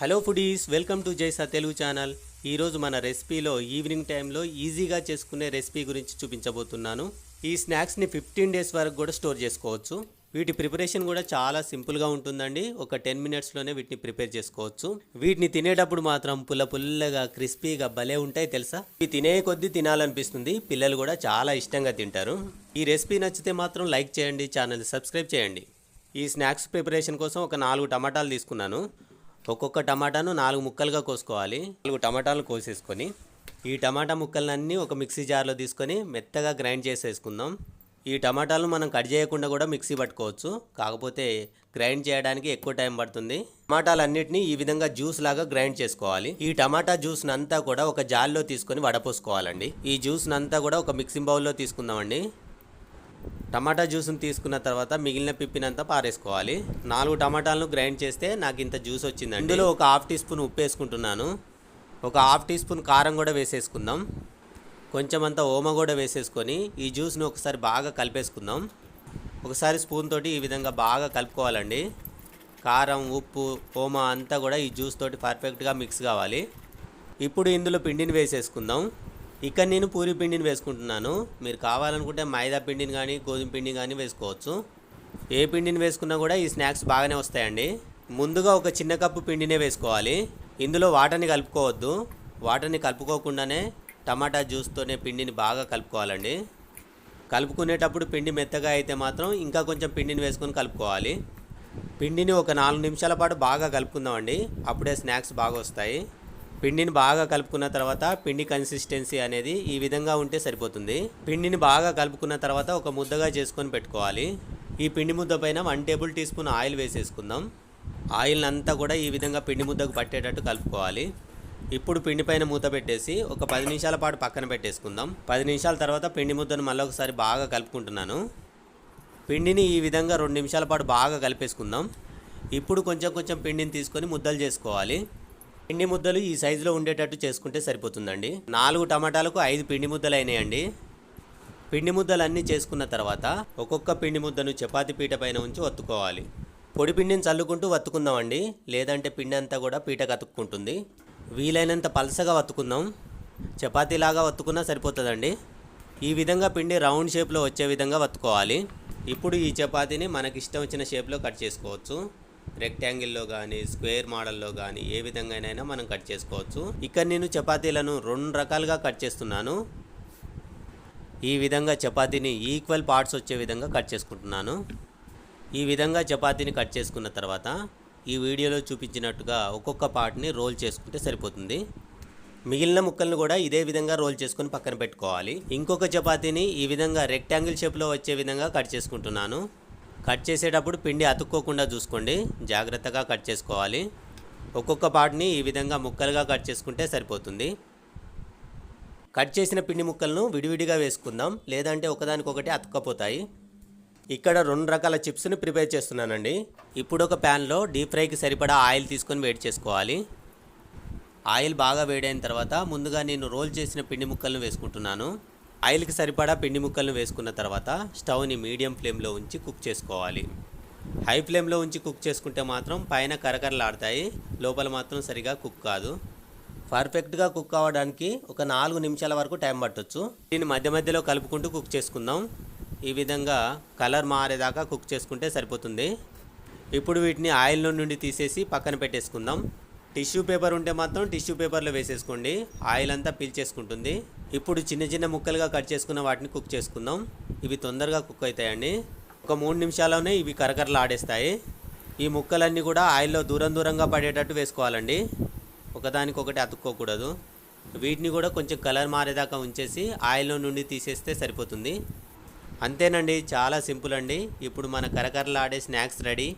Hello foodies welcome to Jaisa Telugu channel. ఈరోజు మన రెసిపీలో evening టైంలో ఈజీగా చేసుకునే రెసిపీ గురించి చూపించబోతున్నాను. ఈ స్నాక్స్ని ఫిఫ్టీన్ డేస్ వరకు కూడా స్టోర్ చేసుకోవచ్చు. వీటి ప్రిపరేషన్ కూడా చాలా సింపుల్గా ఉంటుందండి. ఒక టెన్ మినిట్స్లోనే వీటిని ప్రిపేర్ చేసుకోవచ్చు. వీటిని తినేటప్పుడు మాత్రం పుల్ల పుల్లగా క్రిస్పీగా భలే ఉంటాయి తెలుసా? ఇవి తినే కొద్దీ తినాలనిపిస్తుంది. పిల్లలు కూడా చాలా ఇష్టంగా తింటారు. ఈ రెసిపీ నచ్చితే మాత్రం లైక్ చేయండి ఛానల్ సబ్స్క్రైబ్ చేయండి. ఈ స్నాక్స్ ప్రిపరేషన్ కోసం ఒక నాలుగు టమాటాలు తీసుకున్నాను. ఒక్కొక్క టమాటాను నాలుగు ముక్కలుగా కోసుకోవాలి. నాలుగు టమాటాలు కోసేసుకొని ఈ టమాటా ముక్కలన్నీ ఒక మిక్సీ జార్లో తీసుకొని మెత్తగా గ్రైండ్ చేసేసుకుందాం. ఈ టమాటాలు మనం కట్ చేయకుండా కూడా మిక్సీ పట్టుకోవచ్చు. కాకపోతే గ్రైండ్ చేయడానికి ఎక్కువ టైం పడుతుంది. టమాటాలన్నింటినీ ఈ విధంగా జ్యూస్ లాగా గ్రైండ్ చేసుకోవాలి. ఈ టమాటా జ్యూస్ అంతా కూడా ఒక జార్లో తీసుకొని వడపోసుకోవాలండి. ఈ జ్యూస్ అంతా కూడా ఒక మిక్సింగ్ బౌల్లో తీసుకుందామండి. టమాటా జ్యూస్ని తీసుకున్న తర్వాత మిగిలిన పిప్పినంతా పారేసుకోవాలి. నాలుగు టమాటాలను గ్రైండ్ చేస్తే నాకు ఇంత జ్యూస్ వచ్చిందండి. ఇందులో ఒక హాఫ్ టీ స్పూన్ ఉప్పు వేసుకుంటున్నాను. ఒక హాఫ్ టీ స్పూన్ కారం కూడా వేసేసుకుందాం. కొంచెం అంతా ఓమ కూడా వేసేసుకొని ఈ జ్యూస్ని ఒకసారి బాగా కలిపేసుకుందాం. ఒకసారి స్పూన్ తోటి ఈ విధంగా బాగా కలుపుకోవాలండి. కారం ఉప్పు ఓమ అంతా కూడా ఈ జ్యూస్ తోటి పర్ఫెక్ట్గా మిక్స్ కావాలి. ఇప్పుడు ఇందులో పిండిని వేసేసుకుందాం. ఇక్కడ నేను పూరి పిండిని వేసుకుంటున్నాను. మీరు కావాలనుకుంటే మైదా పిండిని కానీ గోధుమ పిండిని కానీ వేసుకోవచ్చు. ఏ పిండిని వేసుకున్నా కూడా ఈ స్నాక్స్ బాగానే వస్తాయండి. ముందుగా ఒక చిన్న కప్పు పిండినే వేసుకోవాలి. ఇందులో వాటర్ని కలుపుకోవద్దు. వాటర్ని కలుపుకోకుండానే టమాటా జ్యూస్తోనే పిండిని బాగా కలుపుకోవాలండి. కలుపుకునేటప్పుడు పిండి మెత్తగా అయితే మాత్రం ఇంకా కొంచెం పిండిని వేసుకొని కలుపుకోవాలి. పిండిని ఒక నాలుగు నిమిషాల పాటు బాగా కలుపుకుందామండి. అప్పుడే స్నాక్స్ బాగా వస్తాయి. పిండిని బాగా కలుపుకున్న తర్వాత పిండి కన్సిస్టెన్సీ అనేది ఈ విధంగా ఉంటే సరిపోతుంది. పిండిని బాగా కలుపుకున్న తర్వాత ఒక ముద్దగా చేసుకొని పెట్టుకోవాలి. ఈ పిండి ముద్ద పైన one table tea spoon oil వేసేసుకుందాం. ఆయిల్ అంతా కూడా ఈ విధంగా పిండి ముద్దకు పట్టేటట్టు కలుపుకోవాలి. ఇప్పుడు పిండి పైన మూత పెట్టేసి ఒక పది నిమిషాల పాటు పక్కన పెట్టేసుకుందాం. పది నిమిషాల తర్వాత పిండి ముద్దను మళ్ళీ ఒకసారి బాగా కలుపుకుంటున్నాను. పిండిని ఈ విధంగా రెండు నిమిషాల పాటు బాగా కలిపేసుకుందాం. ఇప్పుడు కొంచెం కొంచెం పిండిని తీసుకొని ముద్దలు చేసుకోవాలి. పిండి ముద్దలు ఈ సైజులో ఉండేటట్టు చేసుకుంటే సరిపోతుందండి. నాలుగు టమాటాలకు ఐదు పిండి ముద్దలు అయినాయండి పిండి ముద్దలు అన్నీ చేసుకున్న తర్వాత ఒక్కొక్క పిండి ముద్దను చపాతి పీట పైన ఉంచి వత్తుకోవాలి. పొడి పిండిని చల్లుకుంటూ వత్తుకుందామండి. లేదంటే పిండి అంతా కూడా పీట కతుక్కుంటుంది. వీలైనంత పలసగా వత్తుకుందాం. చపాతీలాగా వత్తుకున్నా సరిపోతుందండి. ఈ విధంగా పిండి రౌండ్ షేప్లో వచ్చే విధంగా వత్తుకోవాలి. ఇప్పుడు ఈ చపాతీని మనకి ఇష్టం వచ్చిన షేప్లో కట్ చేసుకోవచ్చు. రెక్టాంగిల్లో కానీ స్క్వేర్ మోడల్లో కానీ ఏ విధంగానైనా మనం కట్ చేసుకోవచ్చు. ఇక్కడ నేను చపాతీలను రెండు రకాలుగా కట్ చేస్తున్నాను. ఈ విధంగా చపాతీని ఈక్వల్ పార్ట్స్ వచ్చే విధంగా కట్ చేసుకుంటున్నాను. ఈ విధంగా చపాతీని కట్ చేసుకున్న తర్వాత ఈ వీడియోలో చూపించినట్టుగా ఒక్కొక్క పార్ట్ని రోల్ చేసుకుంటే సరిపోతుంది. మిగిలిన ముక్కలను కూడా ఇదే విధంగా రోల్ చేసుకుని పక్కన పెట్టుకోవాలి. ఇంకొక చపాతీని ఈ విధంగా రెక్టాంగిల్ షేప్లో వచ్చే విధంగా కట్ చేసుకుంటున్నాను. కట్ చేసేటప్పుడు పిండి అతుక్కోకుండా చూసుకోండి. జాగ్రత్తగా కట్ చేసుకోవాలి. ఒక్కొక్క పార్ట్ని ఈ విధంగా ముక్కలుగా కట్ చేసుకుంటే సరిపోతుంది. కట్ చేసిన పిండి ముక్కలను విడివిడిగా వేసుకుందాం. లేదంటే ఒకదానికొకటి అతుక్కపోతాయి. ఇక్కడ రెండు రకాల చిప్స్ని ప్రిపేర్ చేస్తున్నానండి. ఇప్పుడు ఒక ప్యాన్లో డీప్ ఫ్రైకి సరిపడా ఆయిల్ తీసుకొని వేడి చేసుకోవాలి. ఆయిల్ బాగా వేడైన తర్వాత ముందుగా నేను రోల్ చేసిన పిండి ముక్కలను వేసుకుంటున్నాను. ఆయిల్కి సరిపడా పిండి ముక్కలను వేసుకున్న తర్వాత స్టవ్ని మీడియం ఫ్లేమ్లో ఉంచి కుక్ చేసుకోవాలి. హై ఫ్లేమ్లో ఉంచి కుక్ చేసుకుంటే మాత్రం పైన కరకరలాడతాయి. లోపల మాత్రం సరిగా కుక్ కాదు. పర్ఫెక్ట్గా కుక్ అవ్వడానికి ఒక నాలుగు నిమిషాల వరకు టైం పట్టొచ్చు. దీన్ని మధ్య మధ్యలో కలుపుకుంటూ కుక్ చేసుకుందాం. ఈ విధంగా కలర్ మారేదాకా కుక్ చేసుకుంటే సరిపోతుంది. ఇప్పుడు వీటిని ఆయిల్లో నుండి తీసేసి పక్కన పెట్టేసుకుందాం. టిష్యూ పేపర్ ఉంటే మాత్రం టిష్యూ పేపర్లో వేసేసుకోండి. ఆయిల్ అంతా పీల్చేసుకుంటుంది ఇప్పుడు చిన్న చిన్న ముక్కలుగా కట్ చేసుకున్న వాటిని కుక్ చేసుకుందాం. ఇవి తొందరగా కుక్ అవుతాయండి. ఒక మూడు నిమిషాల్లోనే ఇవి కరకరలు ఆడేస్తాయి. ఈ ముక్కలన్నీ కూడా ఆయిల్లో దూరం దూరంగా పడేటట్టు వేసుకోవాలండి. ఒకదానికొకటి అతుక్కోకూడదు. వీటిని కూడా కొంచెం కలర్ మారేదాకా ఉంచేసి ఆయిల్లో నుండి తీసేస్తే సరిపోతుంది. అంతేనండి చాలా సింపుల్ అండి. ఇప్పుడు మన కరకరలాడే స్నాక్స్ రెడీ.